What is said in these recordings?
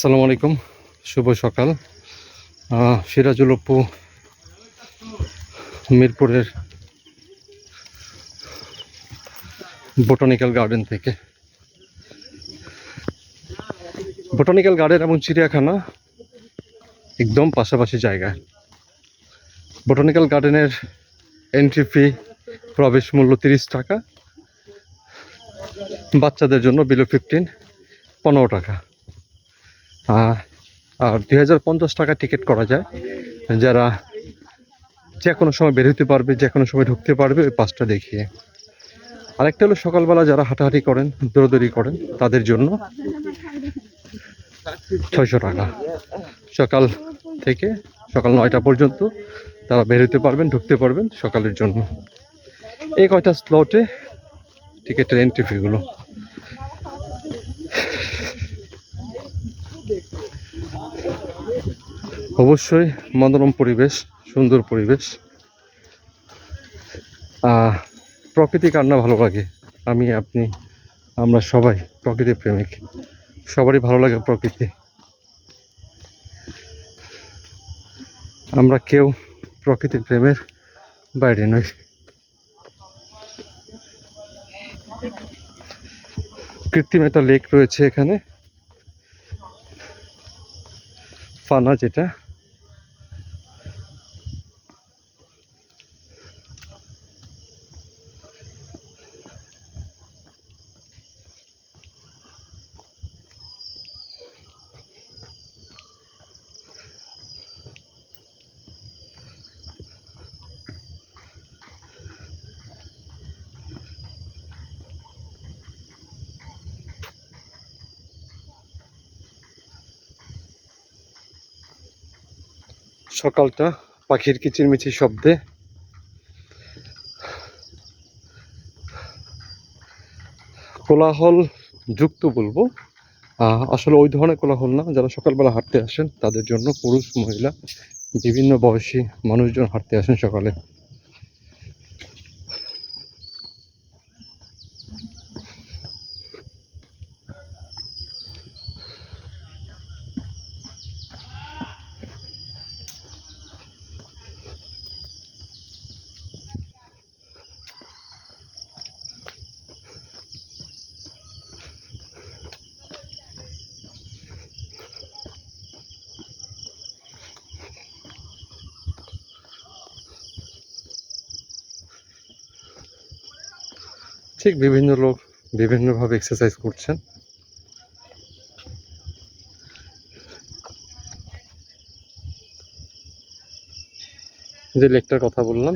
আসসালামু আলাইকুম, শুভ সকাল। সিরাজুল অপু মিরপুরের বোটানিক্যাল গার্ডেন থেকে। বোটানিক্যাল গার্ডেন এবং চিড়িয়াখানা একদম পাশাপাশি জায়গায় বোটানিক্যাল গার্ডেনের এন্ট্রি ফি প্রবেশ মূল্য তিরিশ টাকা। বাচ্চাদের জন্য বিলো ফিফটিন পনেরো টাকা। দুই হাজার পঞ্চাশ টাকা টিকিট করা যায়। যারা যে কোনো সময় বের হতে পারবে, যে কোনো সময় ঢুকতে পারবে, ওই পাঁচটা দেখিয়ে। আরেকটা হলো সকালবেলা যারা হাঁটাহাঁটি করেন, দৌড়দৌড়ি করেন, তাদের জন্য ছয়শো টাকা। সকাল থেকে সকাল নয়টা পর্যন্ত তারা বের হতে পারবেন, ঢুকতে পারবেন সকালের জন্য। এই কয়টা স্লটে টিকিটের এন্ট্রি ফিগুলো অবশ্যই মনোরম পরিবেশ, সুন্দর পরিবেশ। প্রকৃতি কান্না ভালো লাগে। আমি, আপনি, আমরা সবাই প্রকৃতি প্রেমিক। সবারই ভালো লাগে প্রকৃতি। আমরা কেউ প্রকৃতির প্রেমের বাইরে নই। কৃত্রিম একটা লেক রয়েছে এখানে। ফানা যেটা। সকালটা পাখির কিচিরমিচির শব্দে। কোলাহল যুক্ত বলব। আসলে ওই ধরনের কোলাহল না, যারা সকালবেলা হাঁটতে আসেন, তাদের জন্য পুরুষ, মহিলা, বিভিন্ন বয়সী মানুষজন হাঁটতে আসেন সকালে। ঠিক বিভিন্ন লোক বিভিন্নভাবে এক্সারসাইজ করছেন। যে লেকটার কথা বললাম।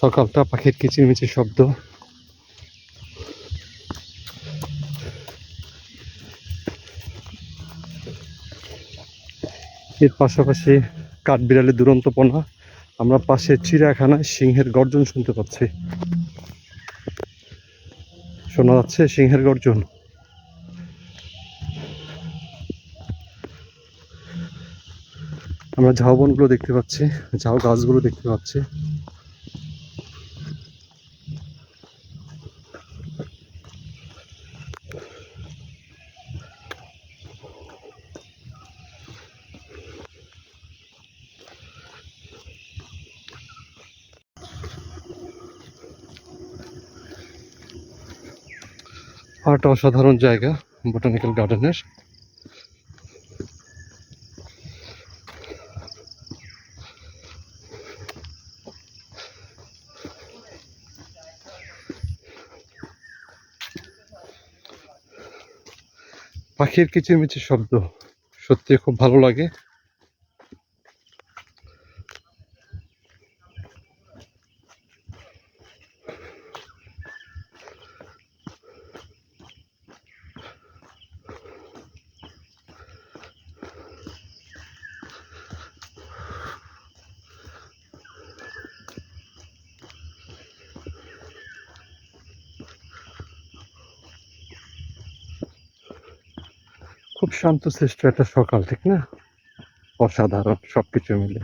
সকালটা পাখির কিচিরমিচির শব্দ। এর পাশাপাশি কাঠবিড়ালের দুরন্তপনা আমরা পাশে চিড়িয়াখানায় সিংহের গর্জন শুনতে পাচ্ছি। শোনা যাচ্ছে সিংহের গর্জন। আমরা ঝাউবনগুলো দেখতে পাচ্ছি, ঝাউ গাছগুলো দেখতে পাচ্ছি। একটা অসাধারণ জায়গা বোটানিক্যাল গার্ডেনের পাখির কিচিরমিচির শব্দ সত্যি খুব ভালো লাগে। খুব শান্তশিষ্ট একটা সকাল ঠিক না? অসাধারণ সবকিছু মিলে।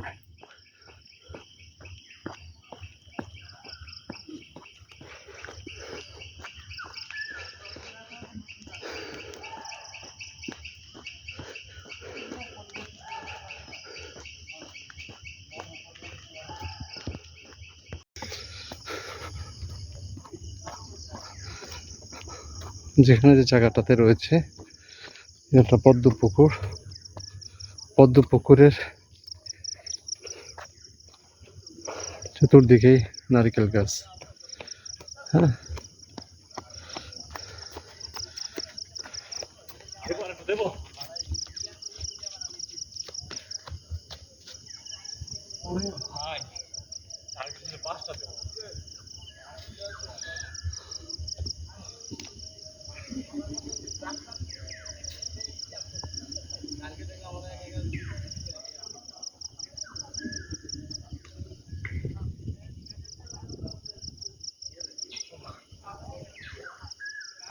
যেখানে যে জায়গাটাতে রয়েছে এটা পদ্ম পুকুর পদ্ম পুকুরের চতুর্দিকেই নারকেল গাছ। হ্যাঁ।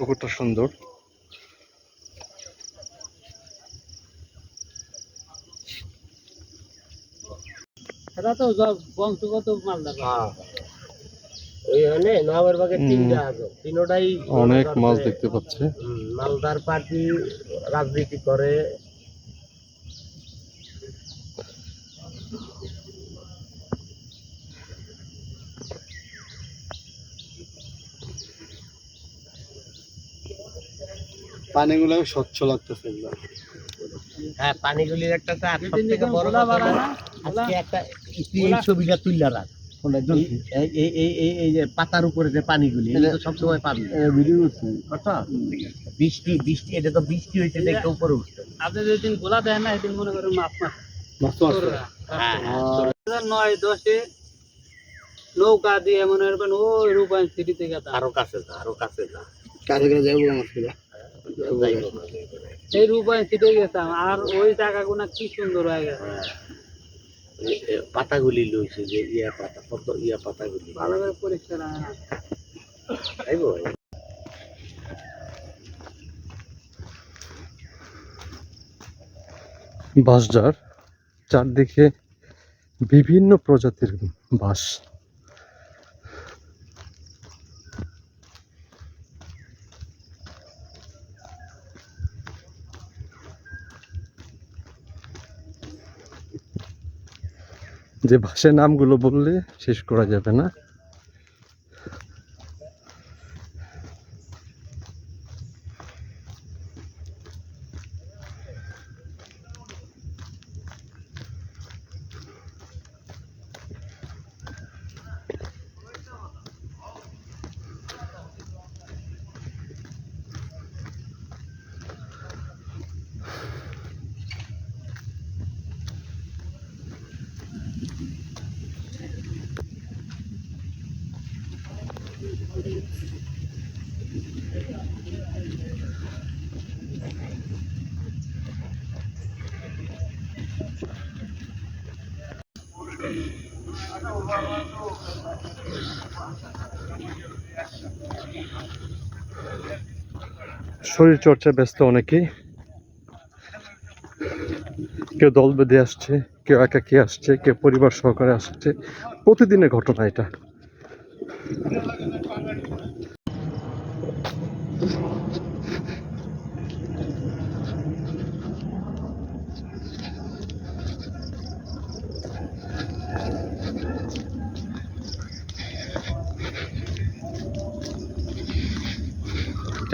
পুকুরটা সুন্দর। এটা তো সব বংশগত মালদা হ্যাঁ। ওইখানে নবাবের বাগে তিনটা আছে। তিনোটাই অনেক মাছ দেখতে পাচ্ছে। মালদার পার্টি রাজনীতি করে। পানিগুলো স্বচ্ছ লাগতেছে এগুলো। হ্যাঁ পানিগুলির একটা তো আর সব থেকে বড় আজকে একটা এই ছবিটা তুললা রাখ। এই- এই এই এই এই এই যে পাতার উপরে যে পানিগুলি এটা তো সবসময় পাবি। ভিডিও করছি। কথা? বৃষ্টি বৃষ্টি এটা তো বৃষ্টি হয়েছে দেখে উপরে উঠছে। আপনি যেদিন গোলা দেন না সেদিন মনে করেন মাছ মাছ হ্যাঁ হ্যাঁ নয় দশে নৌকা দিয়ে মনে করবেন ওই রূপায়ণ সিটি থেকে। আরও কাছে যা আরও কাছে যা। কাছে যাব মাছগুলো। এই রূপায়ণ সিটে গেতাম আর ওই জায়গাগুলো কি সুন্দর হয়ে গেছে। হ্যাঁ। পাতাগুলি লইছে যে ইয়া পাতা কত ইয়া পাতাগুলি। ভালো করে পরিষ্কার হয় না। বাঁশঝাড় চারদিকে বিভিন্ন প্রজাতির বাঁশ। যে ভাষায় নামগুলো বললে শেষ করা যাবে না। শরীর চর্চায় ব্যস্ত অনেকেই। কেউ দল বেঁধে আসছে, কেউ একাকি আসছে, কেউ পরিবার সহকারে আসছে। প্রতিদিনের ঘটনা এটা।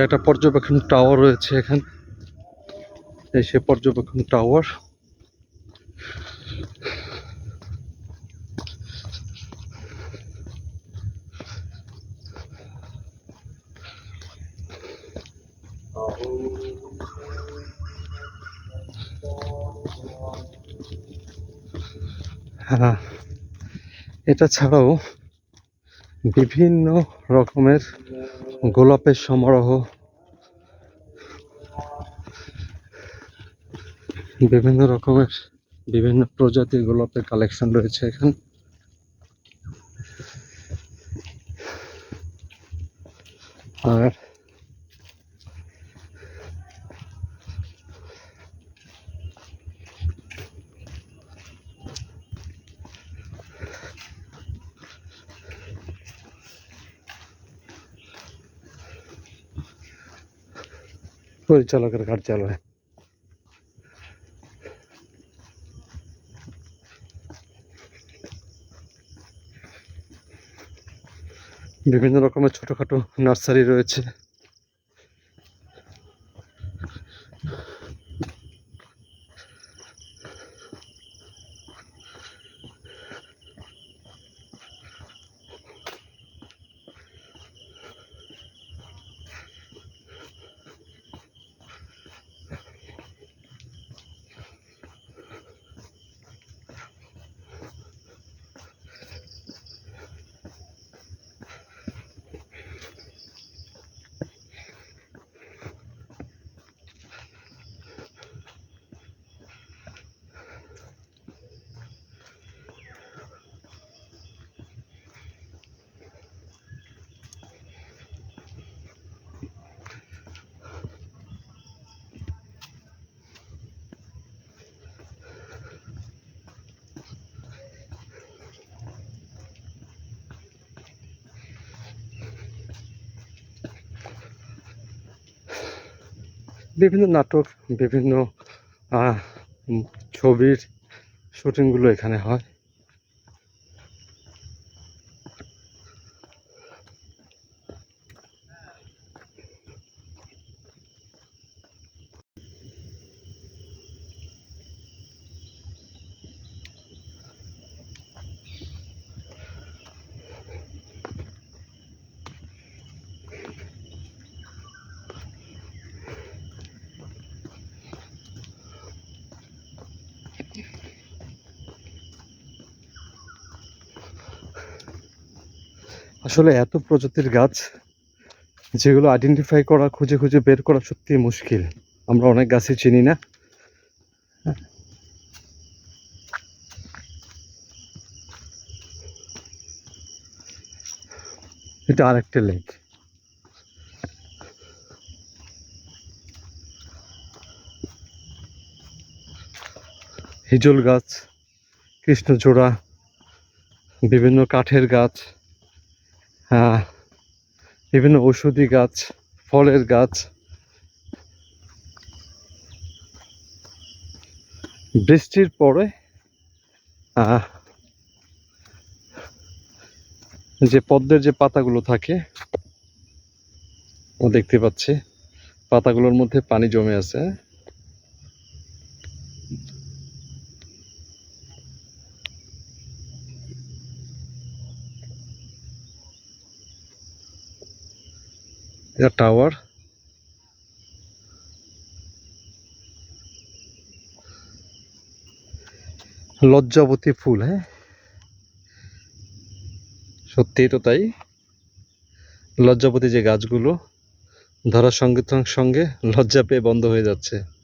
একটা পর্যবেক্ষণ টাওয়ার রয়েছে এখানে। এই সে পর্যবেক্ষণ টাওয়ার হ্যাঁ এটা ছাড়াও বিভিন্ন রকমের গোলাপের সমারোহ। বিভিন্ন রকমের বিভিন্ন প্রজাতির গোলাপের কালেকশন রয়েছে এখানে। আর পরিচালকের কার্যালয় বিভিন্ন রকমের ছোটোখাটো নার্সারি রয়েছে। বিভিন্ন নাটক বিভিন্ন ছবির শুটিংগুলো এখানে হয়। আসলে এত প্রজাতির গাছ যেগুলো আইডেন্টিফাই করা, খুঁজে খুঁজে বের করা সত্যি মুশকিল। আমরা অনেক গাছই চিনি না। এটা আরেকটা লেক হিজল গাছ, কৃষ্ণচূড়া, বিভিন্ন কাঠের গাছ। বিভিন্ন ঔষধি গাছ, ফলের গাছ, বৃষ্টির পরে যে পদ্মের যে পাতাগুলো থাকে দেখতে পাচ্ছি, পাতাগুলোর মধ্যে পানি জমে আছে। এটা টাওয়ার। লজ্জাবতী ফুল হ্যাঁ? সত্যিই তো তাই। লজ্জাবতী যে গাছগুলো, ধরার সঙ্গে সঙ্গে লজ্জা পেয়ে বন্ধ হয়ে যাচ্ছে।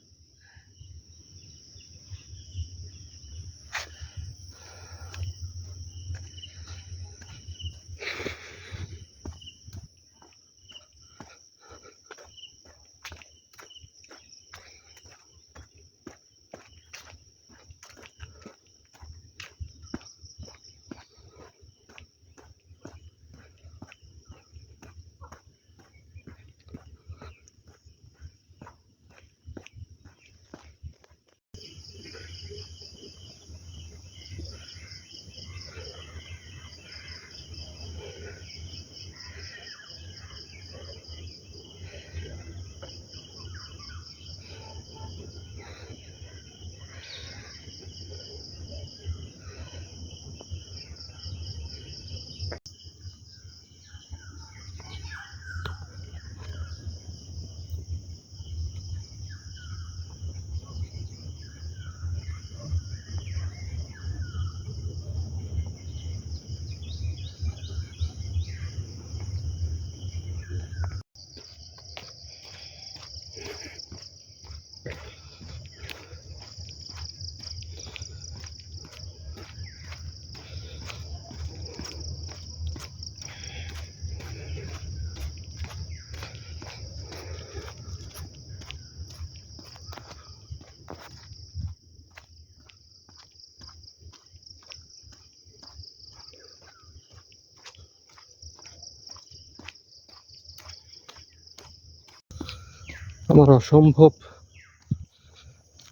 আমার অসম্ভব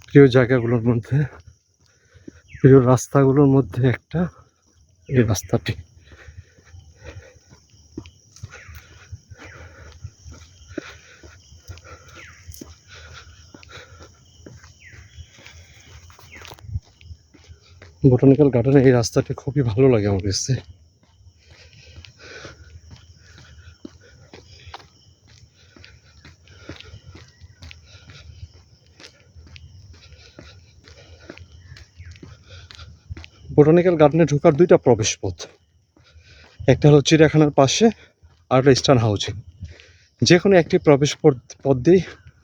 প্রিয় জায়গাগুলোর মধ্যে, প্রিয় রাস্তাগুলোর মধ্যে একটা এই রাস্তাটি। বোটানিক্যাল গার্ডেনে এই রাস্তাটি খুবই ভালো লাগে আমার কাছে। বোটানিক্যাল গার্ডেনে ঢোকার দুইটা প্রবেশ পথ একটা হলো চিড়িয়াখানার পাশে, আর একটা ইস্টার্ন হাউজিং যে কোনো একটি প্রবেশ পথ পথ দিয়েই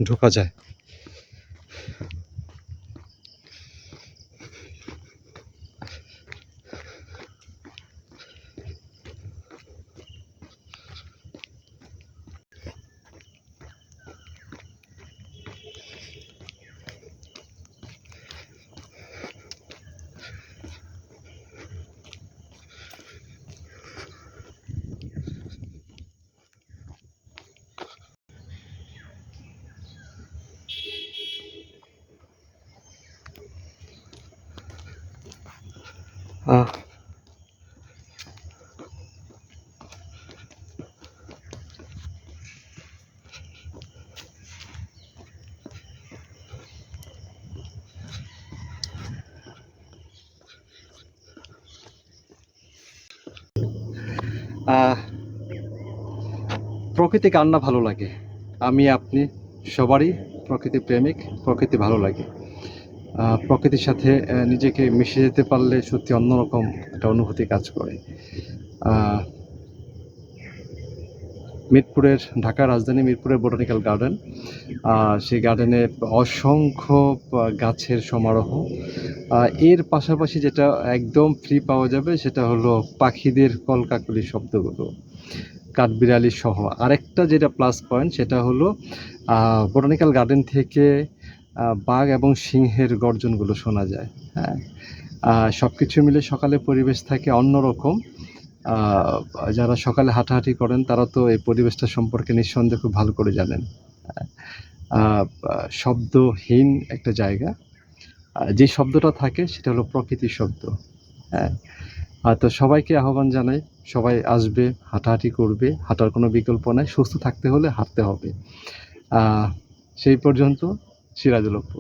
ঢোকা যায়। প্রকৃতি কার না ভালো লাগে? আমি আপনি সবারই প্রকৃতি প্রেমিক প্রকৃতি ভালো লাগে। প্রকৃতির সাথে নিজেকে মিশে যেতে পারলে সত্যি অন্যরকম একটা অনুভূতি কাজ করে। মিরপুরের ঢাকা রাজধানী মিরপুরের বোটানিক্যাল গার্ডেন। সেই গার্ডেনে অসংখ্য গাছের সমারোহ। এর পাশাপাশি যেটা একদম ফ্রি পাওয়া যাবে সেটা হলো পাখিদের কলকাকলি শব্দগুলো। কাঠবিড়ালি সহ। আরেকটা যেটা প্লাস পয়েন্ট সেটা হলো বোটানিক্যাল গার্ডেন থেকে বাঘ এবং সিংহের গর্জনগুলো শোনা যায় হ্যাঁ? সব কিছু মিলে সকালে পরিবেশ থাকে অন্যরকম। যারা সকালে হাঁটাহাঁটি করেন, তারা তো এই পরিবেশটা সম্পর্কে নিঃসন্দেহে খুব ভালো করে জানেন। শব্দহীন একটা জায়গা। যে শব্দটা থাকে, সেটা হলো প্রকৃতির শব্দ হ্যাঁ? তো সবাইকে আহ্বান জানাই, সবাই আসবে, হাঁটাহাঁটি করবে, হাঁটার কোনো বিকল্প নাই, সুস্থ থাকতে হলে হাঁটতে হবে। সেই পর্যন্ত। সিরাজুল অপ্পু